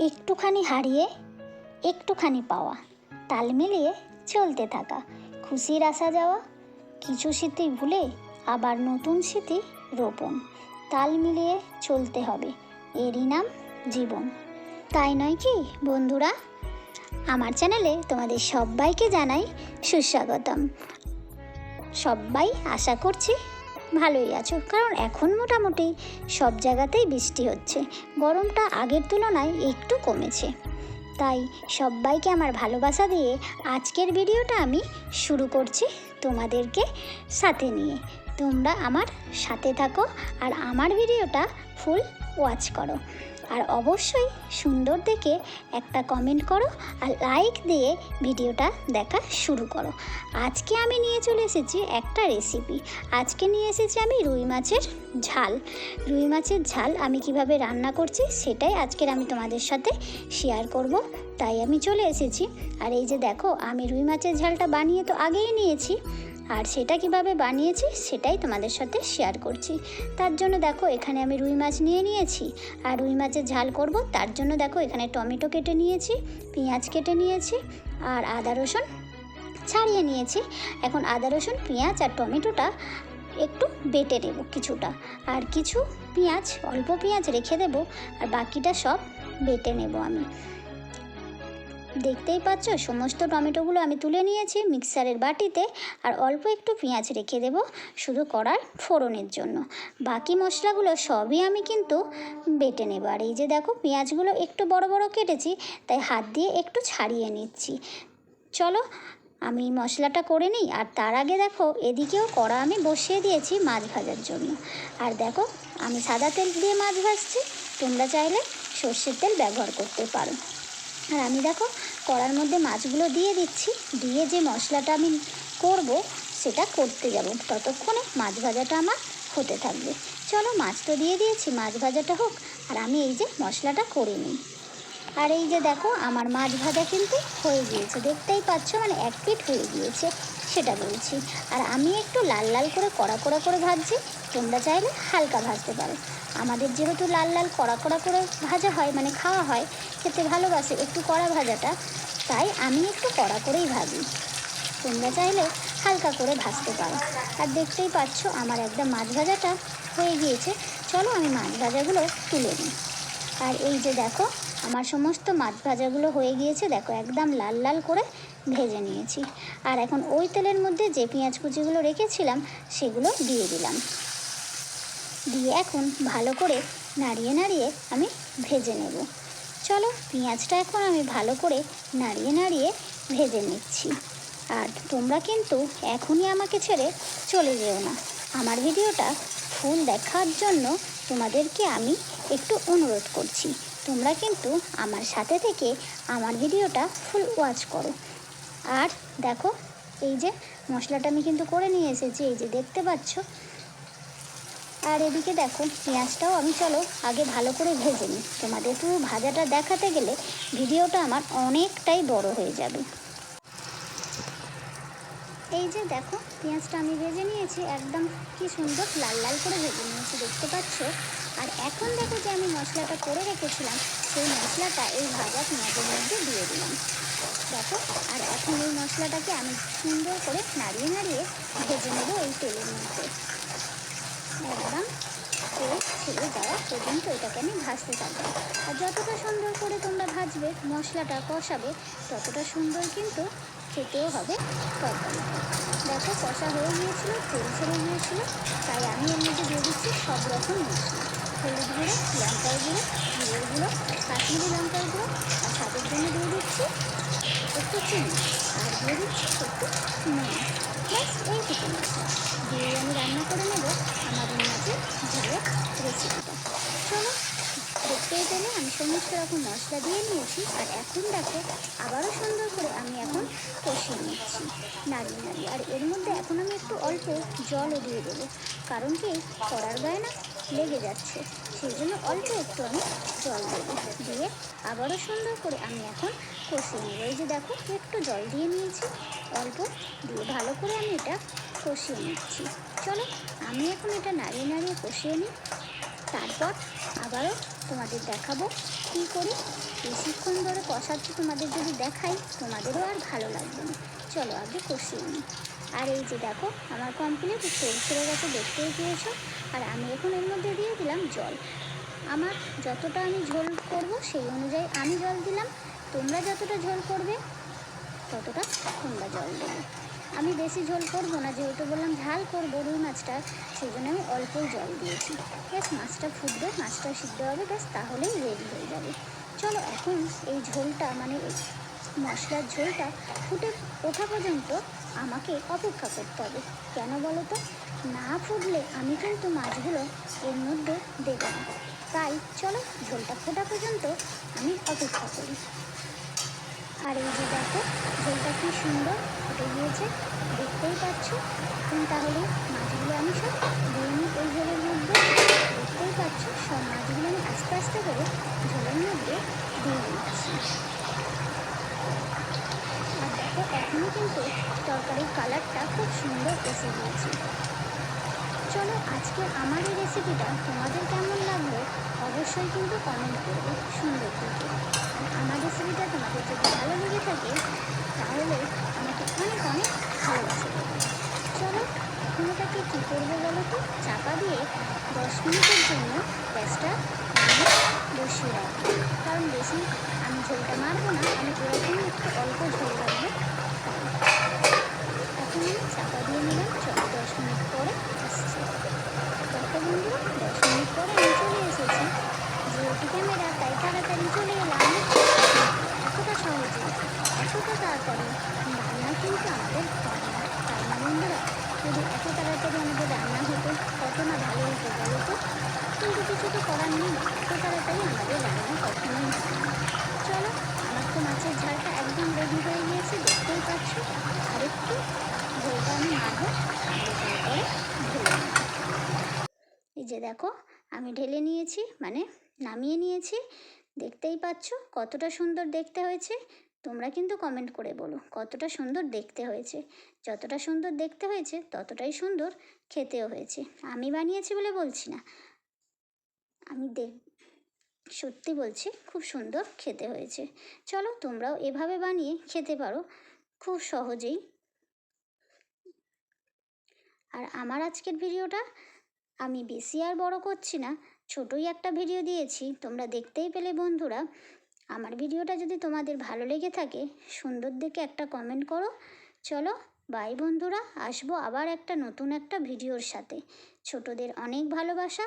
একটুখানি হারিয়ে একটুখানি পাওয়া, তাল মিলিয়ে চলতে থাকা, খুশির আসা যাওয়া, কিছু স্মৃতি ভুলে আবার নতুন স্মৃতি রোপণ, তাল মিলিয়ে চলতে হবে, এরই নাম জীবন। তাই নয় কি, বন্ধুরা? আমার চ্যানেলে তোমাদের সবাইকে জানাই সুস্বাগতম। সবাই আশা করছি ভালোই আছো, কারণ এখন মোটামুটি সব জায়গাতেই বৃষ্টি হচ্ছে। গরমটা আগের তুলনায় একটু কমেছে। তাই সবাইকে আমার ভালোবাসা দিয়ে আজকের ভিডিওটা আমি শুরু করছি তোমাদেরকে সাথে নিয়ে। তোমরা আমার সাথে থাকো আর আমার ভিডিওটা ফুল ওয়াচ করো। আর অবশ্যই সুন্দর দেখে একটা কমেন্ট করো আর লাইক দিয়ে ভিডিওটা দেখা শুরু করো। আজকে আমি নিয়ে চলে এসেছি একটা রেসিপি আজকে নিয়ে এসেছি আমি রুই মাছের ঝাল। রুই মাছের ঝাল আমি কীভাবে রান্না করছি সেটাই আজকের আমি তোমাদের সাথে শেয়ার করব। তাই আমি চলে এসেছি। আর এই যে দেখো, আমি রুই মাছের ঝালটা বানিয়ে তো আগেই নিয়েছি। আর সেটা কীভাবে বানিয়েছি সেটাই তোমাদের সাথে শেয়ার করছি। তার জন্য দেখো, এখানে আমি রুই মাছ নিয়ে নিয়েছি। আর রুই মাছের ঝাল করব, তার জন্য দেখো, এখানে টমেটো কেটে নিয়েছি, পেঁয়াজ কেটে নিয়েছি, আর আদা রসুন ছাড়িয়ে নিয়েছি। এখন আদা রসুন, পেঁয়াজ আর টমেটোটা একটু বেটে নেব কিছুটা। আর কিছু পেঁয়াজ, অল্প পেঁয়াজ রেখে দেব, আর বাকিটা সব বেটে নেব আমি। দেখতেই পাচ্ছ, সমস্ত টমেটোগুলো আমি তুলে নিয়েছি মিক্সারের বাটিতে আর অল্প একটু পেঁয়াজ রেখে দেব শুধু কড়ার ফোড়নের জন্য। বাকি মশলাগুলো সবই আমি কিন্তু বেটে নেব। আর এই যে দেখো, পেঁয়াজগুলো একটু বড় বড় কেটেছি, তাই হাত দিয়ে একটু ছাড়িয়ে নিচ্ছি। চলো, আমি মশলাটা করে নিই আর তার আগে দেখো, এদিকেও কড়া আমি বসিয়ে দিয়েছি মাছ ভাজার জন্য। আর দেখো, আমি সাদা তেল দিয়ে মাছ ভাজছি, তোমরা চাইলে সর্ষের তেল ব্যবহার করতে পারো। আর আমি দেখো কড়ার মধ্যে মাছগুলো দিয়ে দিচ্ছি, দিয়ে যে মশলাটা আমি করব সেটা করতে যাব। ততক্ষণে মাছ ভাজাটা আমার হতে থাকবে। চলো মাছ তো দিয়ে দিয়েছি, মাছ ভাজাটা হোক, আর আমি এই যে মশলাটা করে নিই। আর এই যে দেখো আমার মাছ ভাজা কিন্তু হয়ে গিয়েছে, দেখতেই পাচ্ছ মানে এক পিঠ হয়ে গিয়েছে, সেটা বলছি। আর আমি একটু লাল লাল করে কড়া কড়া করে ভাজছি, তোমরা চাইলে হালকা ভাজতে পারো। আমাদের যেহেতু লাল লাল কড়া কড়া করে ভাজা হয় মানে খাওয়া হয়, খেতে ভালোবাসে একটু কড়া ভাজাটা, তাই আমি একটু কড়া করেই ভাজি। তোমরা চাইলে হালকা করে ভাজতে পারো। আর দেখতেই পাচ্ছ আমার একদম মাছ ভাজাটা হয়ে গিয়েছে। চলো আমি মাছ ভাজাগুলো তুলে নিই। আর এই যে দেখো, আমার সমস্ত মাছ ভাজাগুলো হয়ে গিয়েছে। দেখো, একদম লাল লাল করে ভেজে নিয়েছি। আর এখন ওই তেলের মধ্যে যে পেঁয়াজ কুচিগুলো রেখেছিলাম, সেগুলো দিয়ে দিলাম। দিয়ে এখন ভালো করে নাড়িয়ে নাড়িয়ে আমি ভেজে নেব। চলো, পেঁয়াজটা এখন আমি ভালো করে নাড়িয়ে নাড়িয়ে ভেজে নিচ্ছি। আর তোমরা কিন্তু এখনই আমাকে ছেড়ে চলে যেও না। আমার ভিডিওটা ফুল দেখার জন্য তোমাদেরকে আমি একটু অনুরোধ করছি। তোমরা কিন্তু আমার সাথে থেকে আমার ভিডিওটা ফুল ওয়াচ করো। আর দেখো, এই যে মশলাটা আমি কিন্তু করে নিয়ে এসেছি, এই যে দেখতে পাচ্ছ আর এদিকে দেখো, পেঁয়াজটাও আমি, চলো, আগে ভালো করে ভেজে নিই। তোমাদের পুরো ভাজাটা দেখাতে গেলে ভিডিওটা আমার অনেকটাই বড় হয়ে যাবে। এই যে দেখো, পেঁয়াজটা আমি ভেজে নিয়েছি, একদম কি সুন্দর লাল লাল করে ভেজে নিয়েছি, দেখতে পাচ্ছ? আর এখন দেখো যে আমি মশলাটা করে রেখেছিলাম, সেই মশলাটা এই ভাজা পেঁয়াজের মধ্যে দিয়ে দিলাম। দেখো, আর এখন এই মশলাটাকে আমি সুন্দর করে নাড়িয়ে নাড়িয়ে ভেজে নেব এই তেলের মধ্যে। একদম তেল ছেড়ে যাওয়া পর্যন্ত এটাকে আমি ভাজতে থাকব। আর যতটা সুন্দর করে তোমরা ভাজবে, মশলাটা কষাবে, ততটা সুন্দর কিন্তু খেতেও হবে তরকারি। দেখো, কষা হয়ে গিয়েছিল, তেল ছেড়ে গিয়েছিল, তাই আমি এর মধ্যে দিয়ে দিচ্ছি সব রকম মশলা। হলুদ গুঁড়ো, লঙ্কার গুঁড়ো গুঁড়ো, কাশ্মীরি লঙ্কার গুঁড়ো, আর স্বাদের জন্য দিয়ে দিচ্ছি একটু চিনি আর দিয়ে দিচ্ছি একটু নুন ব্যাস এইটুকু মশলা দিয়ে আমি রান্না করে নেব আমার রুই মাছের ঝালের রেসিপিটা চলো দেখতেই পেলে আমি সমস্ত রকম মশলা দিয়ে নিয়েছি আর এখন দেখো আবারও সুন্দর করে আমি এখন কষিয়ে নিচ্ছি নাড়িয়ে নাড়িয়ে আর এর মধ্যে এখন আমি একটু অল্প জলও দিয়ে দেবো। কারণ কি? কড়ার গায়ে না লেগে যাচ্ছে। সেই জন্য অল্প একটু আমি জল দেবো দিয়ে আবারও সুন্দর করে আমি এখন কষিয়ে নেব। এই যে দেখো, একটু জল দিয়ে নিয়েছি। অল্প দিয়ে ভালো করে আমি এটা কষিয়ে নিচ্ছি। চলো, আমি এখন এটা নাড়িয়ে নাড়িয়ে কষিয়ে নিই। তারপর আবারও তোমাদের দেখাবো কী করি বেশিক্ষণ ধরে কষাচ্ছি। তোমাদের যদি দেখাই, তোমাদেরও আর ভালো লাগবে না। চলো, আগে কষিয়ে নিই। আর এই যে দেখো, আমার কমপ্লিট তেল ছেড়ে গেছে দেখতেই পেয়েছ। আর আমি এখন এর মধ্যে দিয়ে দিলাম জল। আমার যতটা আমি ঝোল করব সেই অনুযায়ী আমি জল দিলাম। তোমরা যতটা ঝোল করবে, ততটা তোমরা জল দেবে। আমি বেশি ঝোল করব না, যেহেতু বললাম ঝাল করব রুই মাছটা, সেই জন্য আমি অল্পই জল দিয়েছি। ব্যাস মাছটা ফুটবে, মাছটা সিদ্ধ হবে ব্যাস তাহলেই রেডি হয়ে যাবে। চলো, এখন এই ঝোলটা মানে মশলার ঝোলটা ফুটে ওঠা পর্যন্ত আমাকে অপেক্ষা করতে হবে। কেন বলো তো? না ফুটলে আমি কিন্তু মাছগুলো এর মধ্যে দেবো না। তাই চলো ঝোলটা ফোটা পর্যন্ত আমি অপেক্ষা করি। আর এই যে দেখো, ঝোলটা কি সুন্দর ফুটে গিয়েছে, দেখতেই পাচ্ছ? এখন তাহলে মাছগুলো আমি সব দিয়ে নিই ওই ঝোলের মধ্যে। দেখতেই পাচ্ছ, সব মাছগুলো আমি আস্তে আস্তে করে ঝোলের মধ্যে দিয়ে দিচ্ছি। আর দেখো এখনও কিন্তু তরকারির কালারটা খুব সুন্দর এসে গিয়েছে। চলো আজকে আমার এই রেসিপিটা তোমাদের কেমন লাগল অবশ্যই কিন্তু কমেন্ট করবে, সুন্দর থেকে আমার রেসিপিটা তোমাদের যদি ভালো লেগে থাকে, তাহলে আমাকে অনেক অনেক ভালোবাসে দেবে। চলো এখন এটাকে কী করব বলো তো? চাপা দিয়ে দশ মিনিটের জন্য গ্যাসটা বসিয়ে রাখব। কারণ বেশি আমি ঝোলটা মারবো না, আমি এরকমই একটু অল্প ঝোল রাখব। এখন চাপা দিয়ে নিলাম, চলো দশ মিনিট পরে আসছি দেখো বন্ধু দশ মিনিট পরে আমি চলে এসেছি যেহেতু ক্যামেরা তাই তাড়াতাড়ি চলে এলাম এতটা সহজে এতটা তাড়াতাড়ি রান্না কিন্তু আমাদের হয় না তাই না বন্ধুরা যদি তাড়াতাড়ি আমাদের রান্না হতো কত না ভালো হতো, বলো তো? কিন্তু কিছু তো করার নেই, এত তাড়াতাড়ি আমাদের রান্না কখনোই চলো, আমার তো মাছের ঝালটা একদম রেডি হয়ে গিয়েছে, দেখতেই পাচ্ছ? আর একটু ঝোলটা আমি মারবো তারপরে ঢেলে এই যে দেখো, আমি ঢেলে নিয়েছি মানে নামিয়ে নিয়েছি, দেখতেই পাচ্ছ কতটা সুন্দর দেখতে হয়েছে। তোমরা কিন্তু কমেন্ট করে বলো, কতটা সুন্দর দেখতে হয়েছে। যতটা সুন্দর দেখতে হয়েছে, ততটাই সুন্দর খেতেও হয়েছে। আমি বানিয়েছি বলে বলছি না। আমি দেখ সত্যি বলছি, খুব সুন্দর খেতে হয়েছে। চলো তোমরাও এভাবে বানিয়ে খেতে পারো, খুব সহজেই। আর আমার আজকের ভিডিওটা আমি বেশি আর বড় করছি না, ছোটই একটা ভিডিও দিয়েছি। তোমরা দেখতেই পেলে বন্ধুরা। আমার ভিডিওটা যদি তোমাদের ভালো লেগে থাকে, সুন্দর দেখে একটা কমেন্ট করো। চলো বাই বন্ধুরা, আসব আবার একটা নতুন একটা ভিডিওর সাথে। ছোটদের অনেক ভালোবাসা,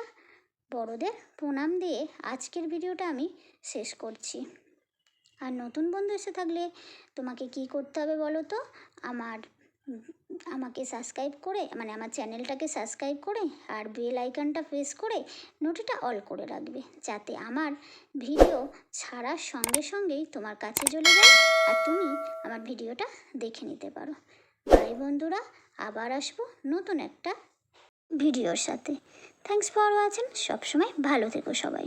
বড়দের প্রণাম দিয়ে আজকের ভিডিওটা আমি শেষ করছি। আর নতুন বন্ধু এসে থাকলে তোমাকে কি করতে হবে বলো তো? আমার আমাকে সাবস্ক্রাইব করে মানে আমার চ্যানেলটাকে সাবস্ক্রাইব করে আর বেল আইকনটা প্রেস করে নোটিটা অল করে রাখবে, যাতে আমার ভিডিও ছাড়ার সঙ্গে সঙ্গেই তোমার কাছে চলে যায় আর তুমি আমার ভিডিওটা দেখে নিতে পারো। বাই বন্ধুরা, আবার আসব নতুন একটা ভিডিওর সাথে। থ্যাংকস ফর ওয়াচিং সবসময় ভালো থেকো সবাই।